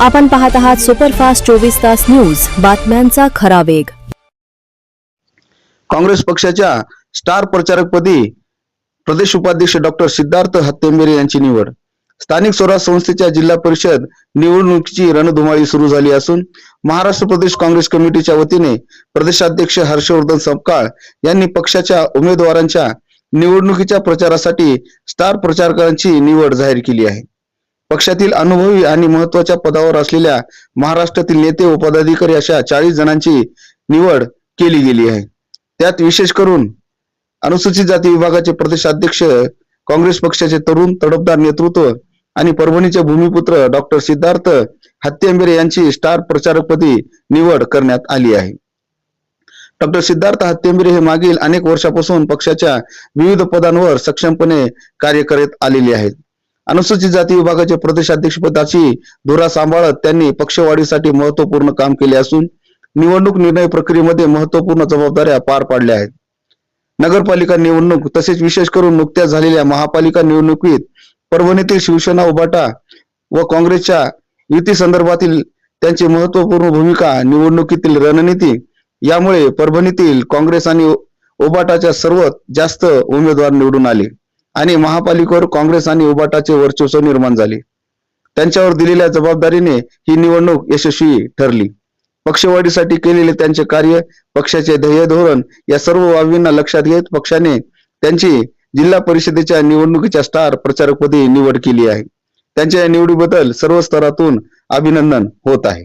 आपण पाहत आहात सुपरफास्ट चोवीस तास न्यूज. बातम्यांचा खरा वेग. काँग्रेस पक्षाच्या स्टार प्रचारकपदी प्रदेश उपाध्यक्ष डॉक्टर सिद्धार्थ हत्तेंबेरे यांची निवड. स्थानिक स्वराज संस्थेच्या जिल्हा परिषद निवडणुकीची रणधुमाळी सुरू झाली असून महाराष्ट्र प्रदेश काँग्रेस कमिटीच्या वतीने प्रदेशाध्यक्ष हर्षवर्धन सपकाळ यांनी पक्षाच्या उमेदवारांच्या निवडणुकीच्या प्रचारासाठी स्टार प्रचारकांची निवड जाहीर केली आहे. पक्षातील अनुभवी आणि महत्त्वाच्या पदावर असलेल्या महाराष्ट्रातील नेते व पदाधिकारी अशा चाळीस जणांची निवड केली गेली आहे. त्यात विशेष करून अनुसूचित जाती विभागाचे प्रदेशाध्यक्ष काँग्रेस पक्षाचे तरुण तडफदार नेतृत्व आणि परभणीचे भूमिपुत्र डॉक्टर सिद्धार्थ हत्तेंबेरे यांची स्टार प्रचारकपदी निवड करण्यात आली आहे. डॉक्टर सिद्धार्थ हत्तेंबेरे हे मागील अनेक वर्षापासून पक्षाच्या विविध पदांवर सक्षमपणे कार्य करत आलेले आहेत. अनुसूचित जाती विभागाचे प्रदेशाध्यक्षपदाची धुरा सांभाळत त्यांनी पक्षवाढीसाठी महत्त्वपूर्ण काम केले असून निवडणूक निर्णय प्रक्रियेमध्ये महत्त्वपूर्ण जबाबदाऱ्या पार पाडल्या आहेत. नगरपालिका निवडणूक तसेच विशेष करून नुकत्याच झालेल्या महापालिका निवडणुकीत परभणीतील शिवसेना उभाटा व काँग्रेसच्या युती संदर्भातील त्यांची महत्त्वपूर्ण भूमिका निवडणुकीतील रणनीती यामुळे परभणीतील काँग्रेस आणि उबाटाच्या सर्वात जास्त उमेदवार निवडून आले. आणि महापालिकेवर काँग्रेस आणि उबाटाचे वर्चस्व निर्माण झाले. त्यांच्यावर दिलेल्या जबाबदारीने ही निवडणूक यशस्वी ठरली. पक्षवाढीसाठी केलेले त्यांचे कार्य पक्षाचे ध्येय धोरण या सर्व बाबींना लक्षात घेत पक्षाने त्यांची जिल्हा परिषदेच्या निवडणुकीच्या स्टार प्रचारकपदी निवड केली आहे. त्यांच्या या निवडीबद्दल सर्व स्तरातून अभिनंदन होत आहे.